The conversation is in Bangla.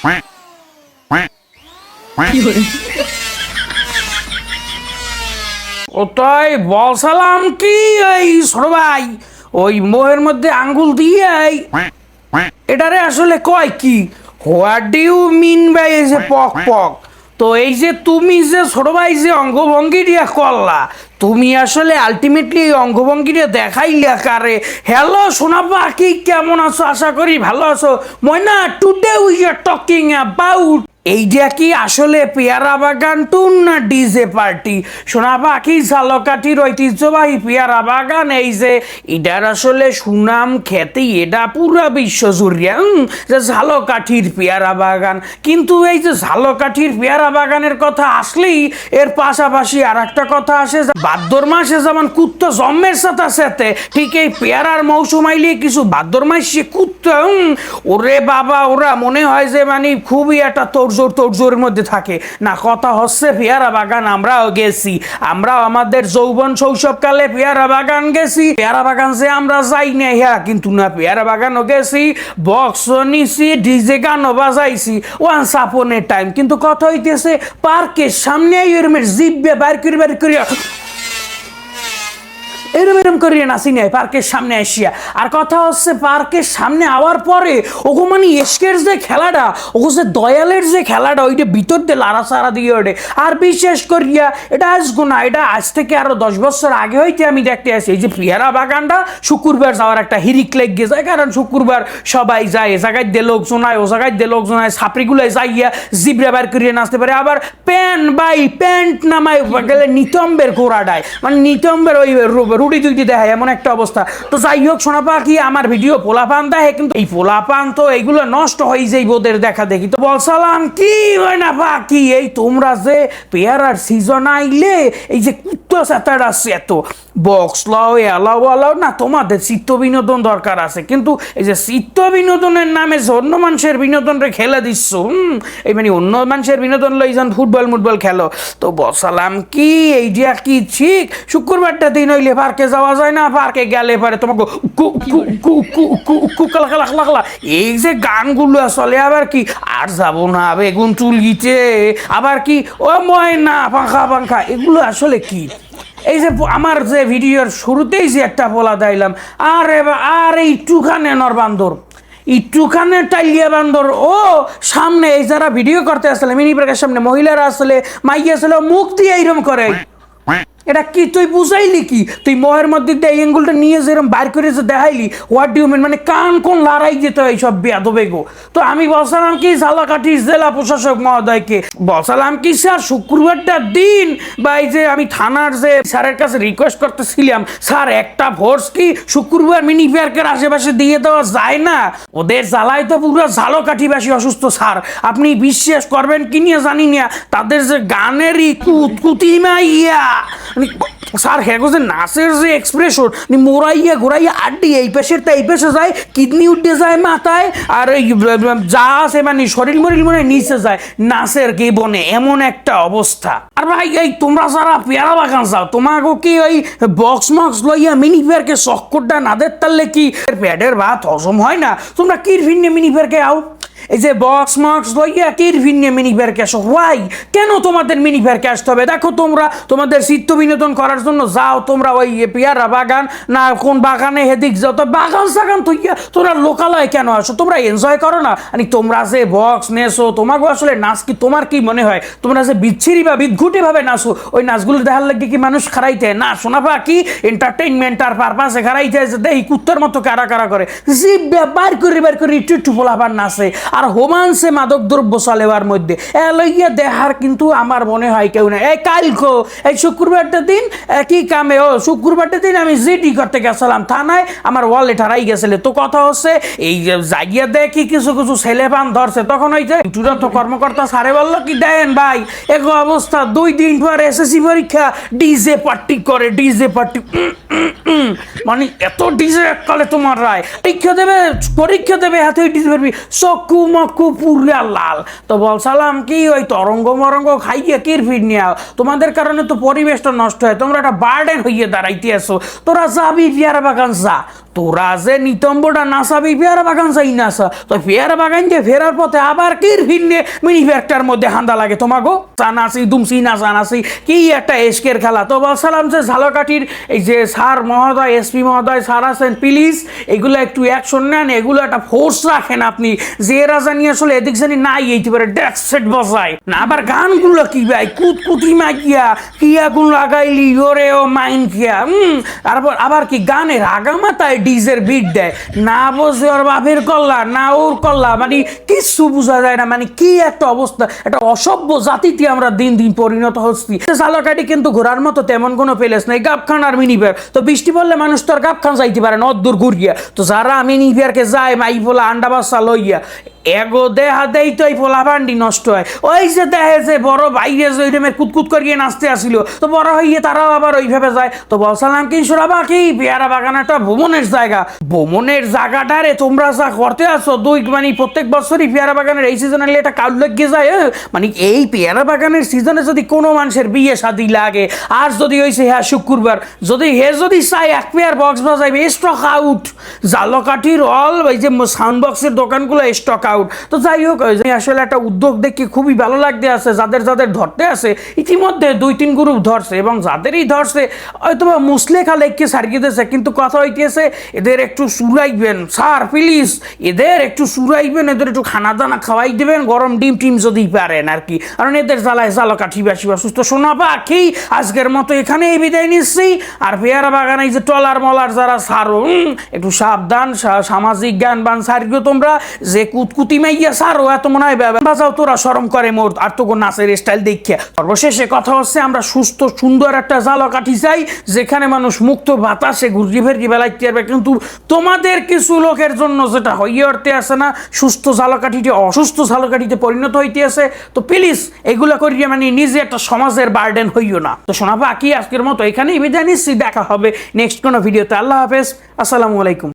quack. ওটাই বলসালাম কি এই সরবাই ওই মোহের মধ্যে আঙ্গুল দিয়ে. এটারে আসলে কয় কি what do you mean by এসে পক পক তো এই যে তুমি যে ছোট ভাই যে অঙ্গভঙ্গি দিয়ে করলা, তুমি আসলে আলটিমেটলি এই অঙ্গভঙ্গিটা দেখাইলা কারে? হ্যালো সোনা কি কেমন আছো? আশা করি ভালো আছো। মই Moyna today we are talking about এইটা কি আসলে পেয়ারা বাগান টুন না ডিজে পার্টি? সোনা পাখি ঝালকাঠির ঐতিহ্যবাহী পেয়ারা বাগান, এই যে এটার আসলে সুনাম, খ্যাতি, এটা পুরা বিশ্ব জুড়িয়া যে ঝালকাঠির পেয়ারা বাগান। কিন্তু এই যে ঝালকাঠির পেয়ারা বাগানের কথা আসলেই এর পাশাপাশি আর একটা কথা আসে ভাদ্র মাসে যেমন কুত্ত জন্মের সাথে সাথে ঠিক এই পেয়ারার মৌসুম আইলে কিছু ভাদ্র মাসে কুত্ত ওরে বাবা, ওরা মনে হয় যে মানে খুবই একটা তোড়জোড়, তোড়জোড়ের মধ্যে থাকে। না, কথা হচ্ছে পেয়ারা বাগান, আমরাও গেছি। আমরাও আমাদের যৌবন শৈশবকালে পেয়ারা বাগান গেছি। পেয়ারা বাগান যে আমরা যাই না হ্যাঁ কিন্তু না। পেয়ারা বাগানও গেছি বক্স নিছি, ডিজে গানও বাজাইছি। ওয়ান সাপনের টাইম কিন্তু কথা হইতেছে, পার্কের সামনে এরমের জিব্বে বাইর করে বাইর করে এরম এরম করিয়ে নাচি নেয় পার্কের সামনে আসিয়া। আর কথা হচ্ছে পার্কের সামনে আওয়ার পরে ওগো মানে এসকের যে খেলাটা, ওগো যে দয়ালের যে খেলাটা, ওইটা ভিতর দিয়ে লাড়া সারা দিয়ে ওঠে। আর বিশেষ করিয়া এটা আসব না, এটা আজ থেকে আরও দশ বছর আগে হইতে আমি দেখতে আসি। এই যে পিয়ারা বাগানটা, শুক্রবার যাওয়ার একটা হিরিক লেগে যায়। কারণ শুক্রবার সবাই যায়, এ জায়গায় দিয়ে লোকজন হয় ও জায়গায় দিয়ে লোকজন হয় ছাপড়িগুলোয় যাইয়া জিবরা বার করিয়ে নাচতে পারে। আবার প্যান্ট বাই প্যান্ট নামায় গেলে নিতম্বের ঘোড়াটায়। মানে নিতম্বের ওই রুটি টুটি দেখায়, এমন একটা অবস্থা। তো যাই হোক শোনা কি আমার ভিডিও পোলাপান দেখে, কিন্তু এই পোলাপান তো এইগুলো নষ্ট হয়ে যায় বোধের দেখা দেখি। তো বলসালাম কি হয় না পা কি এই তোমরা যে পেয়ারার সিজন আইলে, এই যে কুত্তা সাতার আসছে এত। বক্স লাও এলাও আলাও না, তোমাদের চিত্ত বিনোদন দরকার আছে। কিন্তু এই যে চিত্ত বিনোদনের নামে অন্য মানুষের বিনোদনরে খেলে দিচ্ছ, হুম, এই মানে অন্য মানুষের বিনোদন লই যান ফুটবল, মুটবল খেলো, তো বসালাম কি, এই যে কি, ঠিক, শুক্রবারটা দিন হইলে পার্কে যাওয়া যায় না? পার্কে গেলে পারে তোমাকে এই যে গানগুলো আসলে আবার কি, আর যাব না, বেগুন চুল গিতে আবার কি, ও ময় না পাখা পাখা, এগুলো আসলে কি? এই যে আমার যে ভিডিওর শুরুতেই যে একটা বলা দাইলাম আর আর এই টুখানে বান্দৰ এই টুখানে টাইলিয়া বান্দর, ও সামনে এই যারা ভিডিও করতে আসলে, মিনি ব্রেকের সামনে মহিলারা আসলে, মাইয়া আসলে মুখ দিয়ে এইরকম করে। এটা কি? তুই বুঝাইলি কি? তুই মহের মধ্যে দিয়ে এই এঙ্গুলটা নিয়ে যেরকম বার করে যে দেখাইলি হোয়াট ডিউ মিন মানে কান কোন লড়াই যেত এইসব বেদবে গো? তো আমি বলছিলাম কি, ঝালাকাঠি জেলা প্রশাসক মহোদয়কে। বলছিলাম কি, স্যার, শুক্রবারটা দিন বা এই যে আমি থানার যে স্যারের কাছে রিকোয়েস্ট করতেছিলাম, স্যার, একটা ফোর্স কি শুক্রবার মিনি পার্কের আশেপাশে দিয়ে দেওয়া যায় না? ওদের জ্বালায় তো পুরো ঝালকাঠিবাসী অসুস্থ, স্যার। আপনি বিশ্বাস করবেন কি নিয়ে জানি না, তাদের যে গানেরই কুত কুতিমা ইয়া স্যার হ্যাঁ যে নাচের যে এক্সপ্রেশন মোড়াইয়া ঘোরাইয়া আড্ডি, এই পেশের তা এই পেশে যায়, কিডনি উঠে যায় মাথায়, আর যা আছে মানে শরীর মরিল মনে নিচে যায়। নাচের কে বনে এমন একটা অবস্থা। আর ভাই, এই তোমরা যারা পেয়ারা বাগান যাও তোমাকে কি ওই বক্স মক্স লইয়া মিনি ফেয়ারকে চক্করটা নাদের তারলে কি? প্যাডের ভাত হজম হয় না। তোমরা কির ভিন্নে মিনি ফেয়ারকে আও? এই যে বক্স মক্স লইয়া কির ভিন্নে মিনি ফেয়ারকে আসো? ওয়াই কেন তোমাদের মিনি ফেয়ারকে আসতে হবে? দেখো তোমরা, তোমাদের চিত্ত বিনোদন করার জন্য যাও, তোমরা ওই পেয়ারা বাগান, না কোন বাগানে হেদিক যাও। তো বাগান সাগান তো ইয়া, তোমরা লোকালয় কেন আসো? তোমরা এনজয় করো না? মানে তোমরা যে বক্স নেছো তোমাকে আসলে নাচ কি, তোমার কি মনে হয়? তোমরা যে বিচ্ছিরি বা বিদঘুটে ভাবে নাচো, ওই নাচগুলো দেখার লাগে কি মানুষ খারাইতে না, শোনা পা কি এন্টারটেইনমেন্ট আর পারপাসে খারাইতে যে দেহি কুত্তর মতো কারা কারা করে। জিব্বে, বার করে বার করে একটু একটু পোলাবার নাচে। আর হোমানসে মাদক দ্রব্য চলেবার মধ্যে। এ লইয়া দেহার কিন্তু আমার মনে হয় কেউ না এই কালকো এই শুক্রবারটা দিন কি কামে? ও, শুক্রবারটা দিন আমি জিডি করতে গেছিলাম। থানায় আমার ওয়ালেট হারাই গেছিলে। তো কথা হচ্ছে, এই যে জাগিয়া দেখি কিছু কিছু ছেলে পান ধরছে, তখন ওই যে চূড়ান্ত কর্মকর্তা সারে বলল, কি দেন ভাই এক অবস্থা, দুই দিন পর এসএসসি পরীক্ষা, ডিজে পার্টি করে, ডিজে পার্টি মানে এত ডিজে কালে তোমার রায়। পরীক্ষা দেবে পরীক্ষা দেবে, হাতে ডিজে পারবি চকু মকু পুরা লাল। তো বলসালাম কি ওই তরঙ্গ মরঙ্গ খাইয়ে কির ফির নিয়ে তোমাদের কারণে তো পরিবেশটা নষ্ট হয়, তোমরা একটা বার্ডেন হইয়ে দাঁড়াইতে আসো তোরা যাবি পিয়ারা বাগান, যা। তোরা যে নিতম্বটা নাসাবি পেয়ারা বাগান চাই নাসা। তো পেয়ারা বাগান যে ফেরার পথে আবার কির ভিন্নে মিনি ফ্যাক্টর মধ্যে হান্দা লাগে তোমাগো? চানাসি দুমসি না চানাসি কি একটা এসকের খেলা। তো বলছিলাম যে ঝালকাঠির, এই যে স্যার মহোদয়, এসপি মহোদয়, স্যার আছেন, প্লিজ, এগুলো একটু অ্যাকশন নেন, এগুলো একটা ফোর্স রাখেন আপনি। যে রাজা নিয়ে আসলে এদিক জানি নাই এইতে পারে ডেস্ক সেট বসায়। না, আবার গানগুলো কি ভাই? কুতকুতি মাইকিয়া, কিয়া গুন লাগাইলি, ওরে ও মাইন কিয়া হুম। তারপর আবার কি গানের আগামাতায় ডিজের বিট দেয়। না বোঝে ওর বাপের কল্লা, না ওর কল্লা। মানে কিচ্ছু বোঝা যায় না। মানে কি একটা অবস্থা, একটা অসভ্য জাতিতে আমরা দিন দিন পরিণত হচ্ছি। চালাকাটি কিন্তু ঘোরার মতো তেমন কোনো প্লেস নাই। গাবখান আর মিনিফেয়ার তো বৃষ্টি পড়লে মানুষ তো আর গাবখান যাইতে পারে না অদ্দূর ঘুরিয়া। তো যারা মিনিফেয়ারকে যায়, মাই বলে আন্ডা বাচ্চা লইয়া, এগো দেহা দেই তো এই পোলা ভান্ডি নষ্ট হয়। ওই যে দেখে যে বড় বাইরে যে ওই রকমের কুতকুত করিয়ে নাচতে আসিল, তো বড় হইয়ে তারাও আবার ওইভাবে যায়। তো বলসালাম কি সুরাবা কি পেয়ারা বাগান ভ্রমণের জায়গা। ভ্রমণের জায়গাটারে তোমরা যা করতে আসো দুই মানে প্রত্যেক বছরই পেয়ারা বাগানের এই সিজনে এটা কাল লেগে যায়? মানে এই পেয়ারা বাগানের সিজনে যদি কোনো মানুষের বিয়ে শাদি লাগে, আর যদি হয়েছে হ্যাঁ শুক্রবার, যদি হে যদি চাই এক পেয়ার বক্স বাজাইবে স্টক আউট জালকাঠির অল এই যে সাউন্ড বক্সের দোকানগুলো স্টক আউট তো যাই হোক, ওই আসলে একটা উদ্যোগ দেখে খুবই ভালো লাগতে আছে, যাদের যাদের ধরতে আছে, ইতিমধ্যে দুই তিন গ্রুপ ধরছে, এবং যাদেরই ধরছে হয়তো বা মুসলেখা লেখকে দিয়েছে, কিন্তু কথা হইতেছে এদের একটু সুরাইবেন। স্যার প্লিজ এদের একটু সুরাইবেন, এদের একটু খানা দানা খাওয়াই দেবেন, গরম ডিম টিম যদি পারেন আর কি। কারণ এদের জ্বালায় জ্বালা কাঠি বাসি বা সুস্থ শোনা পাখি, আজকের মতো এখানেই বিদায় নিচ্ছি। আর পেয়ারা বাগানে যে টলার মলার যারা সারো একটু সাবধান সামাজিক জ্ঞান বান সারিও তোমরা। যে কুতকুতি মাইয়া সারো, এত মনে হয় বাজাও তোরা সরম করে মোর। আর তো নাচের স্টাইল দেখে সর্বশেষে কথা হচ্ছে, আমরা সুস্থ, সুন্দর একটা জালা কাঠি চাই, যেখানে মানুষ মুক্ত বাতাসে ঘুরি ফেরি বেলাইতে পারবে কিন্তু তোমাদের কিছু লোকের জন্য যেটা হইয়ে উঠতে আসে না, সুস্থ ঝালকাঠিটি, অসুস্থ ঝালকাঠিতে পরিণত হইতে আছে তো প্লিজ, এগুলো করিয়ে মানে নিজে একটা সমাজের বার্ডেন হইও না। তো শোনাবো আকি আজকের মতো এখানেই বিদায় নিচ্ছি, দেখা হবে নেক্সট কোনো ভিডিওতে। আল্লাহ হাফেজ, আসসালামু আলাইকুম।